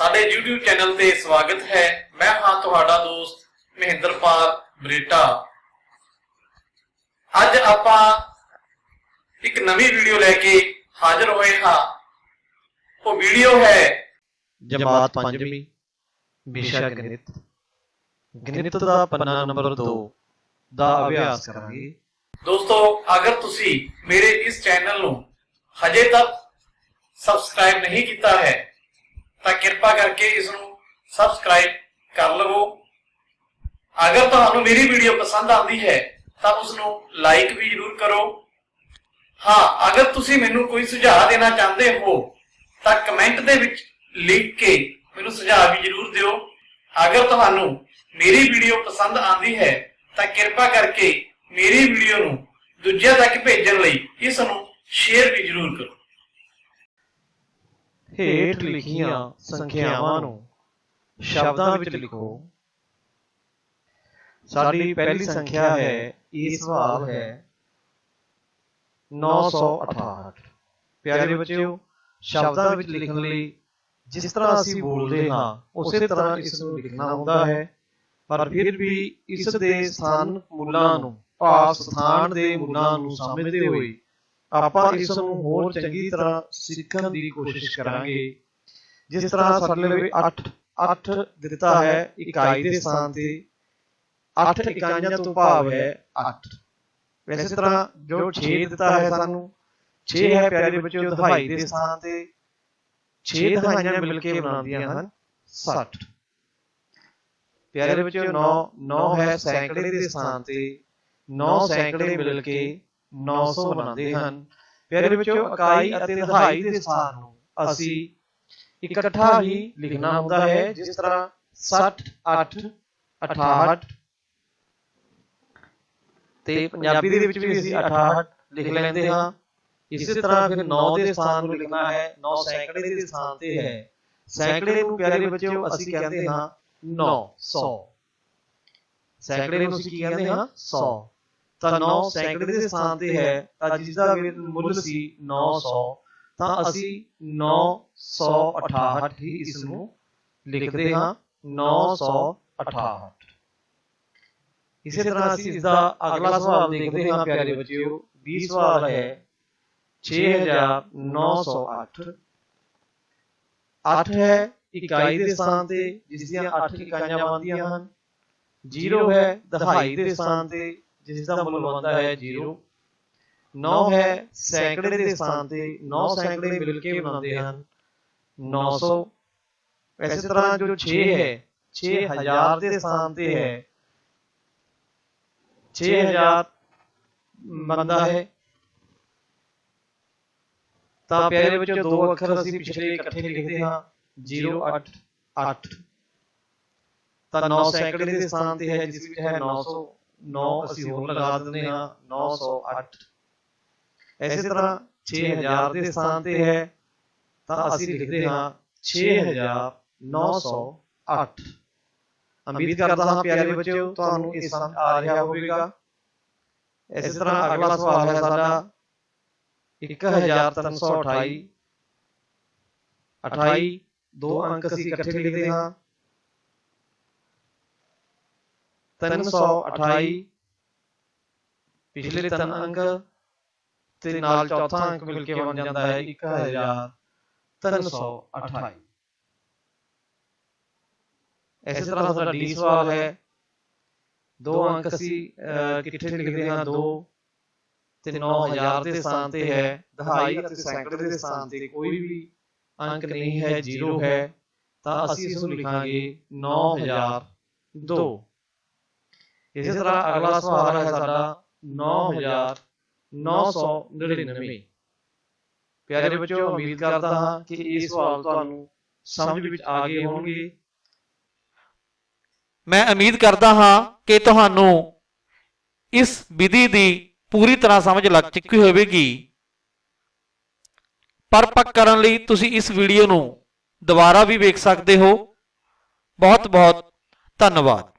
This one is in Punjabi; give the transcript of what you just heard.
YouTube ਚੈਨਲ ਤੇ ਸਵਾਗਤ ਹੈ। ਮੈਂ ਹਾਂ ਤੁਹਾਡਾ ਦੋਸਤ ਮਹਿੰਦਰਪਾਲ ਬਰੇਟਾ। ਅੱਜ ਆਪਾਂ ਇੱਕ ਨਵੀਂ ਵੀਡੀਓ ਲੈ ਕੇ ਹਾਜ਼ਰ ਹੋਏ ਹਾਂ। ਉਹ ਵੀਡੀਓ ਹੈ ਜਮਾਤ ਪੰਜਵੀਂ ਵਿਸ਼ਾ ਗਣਿਤ। ਗਣਿਤ ਦਾ ਪੰਨਾ ਨੰਬਰ 2 ਦਾ ਅਭਿਆਸ ਕਰਾਂਗੇ। ਦੋਸਤੋ ਅਗਰ ਤੁਸੀਂ ਮੇਰੇ ਇਸ ਚੈਨਲ ਨੂੰ ਹਜੇ ਤੱਕ ਸਬਸਕ੍ਰਾਈਬ ਨਹੀਂ ਕੀਤਾ ਹੈ ਤਾਂ ਕਿਰਪਾ ਕਰਕੇ ਇਸ ਨੂੰ ਸਬਸਕ੍ਰਾਈਬ ਕਰ ਲਵੋ। ਅਗਰ ਤੁਹਾਨੂੰ ਮੇਰੀ ਵੀਡੀਓ ਪਸੰਦ ਆਉਂਦੀ ਹੈ, ਤਾਂ ਉਸ ਨੂੰ ਲਾਈਕ ਵੀ ਜ਼ਰੂਰ ਕਰੋ। ਹਾਂ, ਅਗਰ ਤੁਸੀਂ ਮੈਨੂੰ ਕੋਈ ਸੁਝਾਅ ਦੇਣਾ ਚਾਹੁੰਦੇ ਹੋ, ਤਾਂ ਕਮੈਂਟ ਦੇ ਵਿੱਚ ਲਿਖ ਕੇ ਮੈਨੂੰ ਸੁਝਾਅ ਵੀ ਜ਼ਰੂਰ ਦਿਓ। ਅਗਰ ਤੁਹਾਨੂੰ ਮੇਰੀ ਵੀਡੀਓ ਪਸੰਦ ਆਉਂਦੀ ਹੈ, ਤਾਂ ਕਿਰਪਾ ਕਰਕੇ ਮੇਰੀ ਵੀਡੀਓ ਨੂੰ ਦੂਜਿਆਂ ਤੱਕ ਭੇਜਣ ਲਈ ਇਸ ਨੂੰ ਸ਼ੇਅਰ ਵੀ ਜ਼ਰੂਰ ਕਰੋ। ਹੇਠ ਲਿਖੀਆਂ ਸੰਖਿਆਵਾਂ ਨੂੰ ਸ਼ਬਦਾਂ ਵਿੱਚ ਲਿਖੋ। ਸਾਡੀ ਪਹਿਲੀ ਸੰਖਿਆ ਹੈ, ਇਹ ਸਵਾਲ ਹੈ 968 ਪਿਆਰੇ ਬੱਚਿਓ, ਸ਼ਬਦਾਂ ਵਿੱਚ ਲਿਖਣ ਲਈ ਜਿਸ ਤਰ੍ਹਾਂ ਅਸੀਂ ਬੋਲਦੇ ਹਾਂ, ਉਸੇ ਤਰ੍ਹਾਂ ਇਸ ਨੂੰ ਲਿਖਣਾ ਹੁੰਦਾ ਹੈ। ਪਰ ਫਿਰ ਵੀ ਇਸ ਦੇ ਸਥਾਨ ਮੁੱਲਾਂ ਨੂੰ, ਭਾਵ ਸਥਾਨ ਦੇ ਮੁੱਲਾਂ ਨੂੰ ਸਮਝਦੇ ਹੋਏ ਆਪਾਂ ਇਸ ਨੂੰ ਹੋਰ ਚੰਗੀ ਤਰ੍ਹਾਂ ਸਿੱਖਣ ਦੀ ਕੋਸ਼ਿਸ਼ ਕਰਾਂਗੇ। ਜਿਸ ਤਰ੍ਹਾਂ ਸਾਡੇ ਲਈ 8 8 ਦਿੱਤਾ ਹੈ ਇਕਾਈ ਦੇ ਸਥਾਨ ਤੇ। 8 ਇਕਾਈਆਂ ਤੋਂ ਭਾਵ ਹੈ 8 ਵੈਸੇ ਤਰ੍ਹਾਂ ਜੋ 6 ਦਿੱਤਾ ਹੈ ਸਾਨੂੰ 6 ਹੈ ਪਿਆਰੇ ਬੱਚਿਓ ਦਹਾਈ ਦੇ ਸਥਾਨ ਤੇ। 6 ਦਹਾਈਆਂ ਮਿਲ ਕੇ ਬਣਾਉਂਦੀਆਂ ਹਨ 60 ਪਿਆਰੇ ਬੱਚਿਓ 9 9 ਹੈ ਸੈਂਕੜੇ ਦੇ ਸਥਾਨ ਤੇ। 9 ਸੈਂਕੜੇ ਮਿਲ ਕੇ 900 ਬਣਾਉਂਦੇ ਹਨ। ਪਿਆਰੇ ਬੱਚਿਓ ਇਕਾਈ ਅਤੇ ਦਹਾਈ ਦੇ ਸਥਾਨ ਨੂੰ ਅਸੀਂ ਇਕੱਠਾ ਹੀ ਲਿਖਣਾ ਹੁੰਦਾ ਹੈ ਜਿਸ ਤਰ੍ਹਾਂ 60 8 68 ਤੇ ਪੰਜਾਬੀ ਦੇ ਵਿੱਚ ਵੀ ਅਸੀਂ 68 ਲਿਖ ਲੈਂਦੇ ਹਾਂ। ਇਸੇ ਤਰ੍ਹਾਂ ਫਿਰ 9 ਦੇ ਸਥਾਨ ਨੂੰ ਲਿਖਣਾ ਹੈ 9 ਸੈਂਕੜੇ ਦੇ ਸਥਾਨ ਤੇ ਹੈ। ਸੈਂਕੜੇ ਨੂੰ ਪਿਆਰੇ ਬੱਚਿਓ ਅਸੀਂ ਕਹਿੰਦੇ ਹਾਂ 900 ਸੈਂਕੜੇ ਨੂੰ ਅਸੀਂ ਕੀ ਕਹਿੰਦੇ ਹਾਂ? 100 ਤਾਂ 9 ਸੈਂਕੜੇ ਦੇ ਸਥਾਨ ਤੇ ਹੈ। ਤਾਂ ਜਿਸ ਦਾ ਵੀ ਮੁੱਲ ਸੀ 900 ਤਾਂ ਅਸੀਂ 968 ਹੀ ਇਸ ਨੂੰ ਲਿਖਦੇ ਹਾਂ। 968 ਇਸੇ ਤਰ੍ਹਾਂ ਅਸੀਂ ਇਸ ਦਾ ਅਗਲਾ ਸਵਾਲ ਦੇਖਦੇ ਹਾਂ, ਪਿਆਰੇ ਬੱਚਿਓ। 20 ਸਵਾਲ ਹੈ 6908 8 ਹੈ ਇਕਾਈ ਦੇ ਸਥਾਨ ਤੇ, ਜਿਸ ਦੀਆਂ 8 ਇਕਾਈਆਂ ਬਣਦੀਆਂ ਹਨ। 0 ਹੈ ਦਹਾਈ ਦੇ ਸਥਾਨ ਤੇ ਜਿਸ ਦਾ ਮੁੱਲ ਬਣਦਾ ਹੈ 0 9 ਹੈ ਸੈਂਕੜੇ ਦੇ ਸਥਾਨ ਤੇ। 9 ਸੈਂਕੜੇ ਮਿਲ ਕੇ ਬਣਾਉਂਦੇ ਹਨ। 900 ਇਸੇ ਤਰ੍ਹਾਂ ਜੋ 6 ਹੈ 6000 ਦੇ ਸਥਾਨ ਤੇ ਹੈ। 6000 ਬਣਦਾ ਹੈ। ਤਾਂ ਪਿਆਰੇ ਬੱਚੋ ਦੋ ਅੱਖਰ ਅਸੀਂ ਪਿਛਲੇ ਇਕੱਠੇ ਲਿਖਦੇ ਹਾਂ। 088 ਤਾਂ 9 ਸੈਂਕੜੇ ਦੇ ਸਥਾਨ ਤੇ ਹੈ ਜਿਸ ਵਿੱਚ ਹੈ 900 9 ਅਸੀਂ ਹੋਰ ਲਗਾ ਦਿੰਦੇ ਹਾਂ 908 ਇਸੇ ਤਰ੍ਹਾਂ 6000 ਦੇ ਸਥਾਨ ਤੇ ਹੈ ਤਾਂ ਅਸੀਂ ਲਿਖਦੇ ਹਾਂ 6908 ਉਮੀਦ ਕਰਦਾ ਹਾਂ ਪਿਆਰੇ ਬੱਚਿਓ ਤੁਹਾਨੂੰ ਇਹ ਸਮਝ ਆ ਰਿਹਾ ਹੋਵੇਗਾ। ਇਸੇ ਤਰ੍ਹਾਂ ਅਗਲਾ ਸਵਾਲ ਹੈ ਸਾਡਾ 1328 28 ਦੋ ਅੰਕ ਅਸੀਂ ਇਕੱਠੇ ਲਿਖਦੇ ਹਾਂ। 328 ਪਿਛਲੇ ਤਿੰਨ ਅੰਕ ਤੇ ਨਾਲ ਚੌਥਾ ਅੰਕ ਮਿਲ ਕੇ ਬਣ ਜਾਂਦਾ ਹੈ 1328 ਇਸੇ ਤਰ੍ਹਾਂ ਸਾਡਾ ਡੀ ਸਵਾਲ ਹੈ। ਦੋ ਅੰਕ ਅਸੀਂ ਅਹ, ਕਿੱਥੇ ਲਿਖਦੇ ਹਾਂ? 2 ਤੇ 9000 ਦੇ ਸਥਾਨ ਤੇ ਹੈ। ਦਹਾਈ ਅਤੇ ਸੈਂਕੜੇ ਦੇ ਸਥਾਨ ਤੇ ਕੋਈ ਵੀ ਅੰਕ ਨਹੀਂ ਹੈ 0 ਹੈ। ਤਾਂ ਅਸੀਂ ਇਸ ਨੂੰ ਲਿਖਾਂਗੇ 9002 ਇਸੇ ਤਰ੍ਹਾਂ ਅਗਲਾ ਸਵਾਲ ਹੈ ਸਾਡਾ 9999 ਪਿਆਰੇ ਬੱਚਿਓ ਉਮੀਦ ਕਰਦਾ ਹਾਂ ਕਿ ਇਹ ਸਵਾਲ ਤੁਹਾਨੂੰ ਸਮਝ ਵਿੱਚ ਆ ਗਏ ਹੋਣਗੇ। ਮੈਂ ਉਮੀਦ ਕਰਦਾ ਹਾਂ ਕਿ ਤੁਹਾਨੂੰ ਇਸ ਵਿਧੀ ਦੀ ਪੂਰੀ ਤਰ੍ਹਾਂ ਸਮਝ ਲੱਗ ਚੁੱਕੀ ਹੋਵੇਗੀ। ਪਰ ਪੱਕ ਕਰਨ ਲਈ ਤੁਸੀਂ ਇਸ ਵੀਡੀਓ ਨੂੰ ਦੁਬਾਰਾ ਵੀ ਵੇਖ ਸਕਦੇ ਹੋ। ਬਹੁਤ ਬਹੁਤ ਧੰਨਵਾਦ।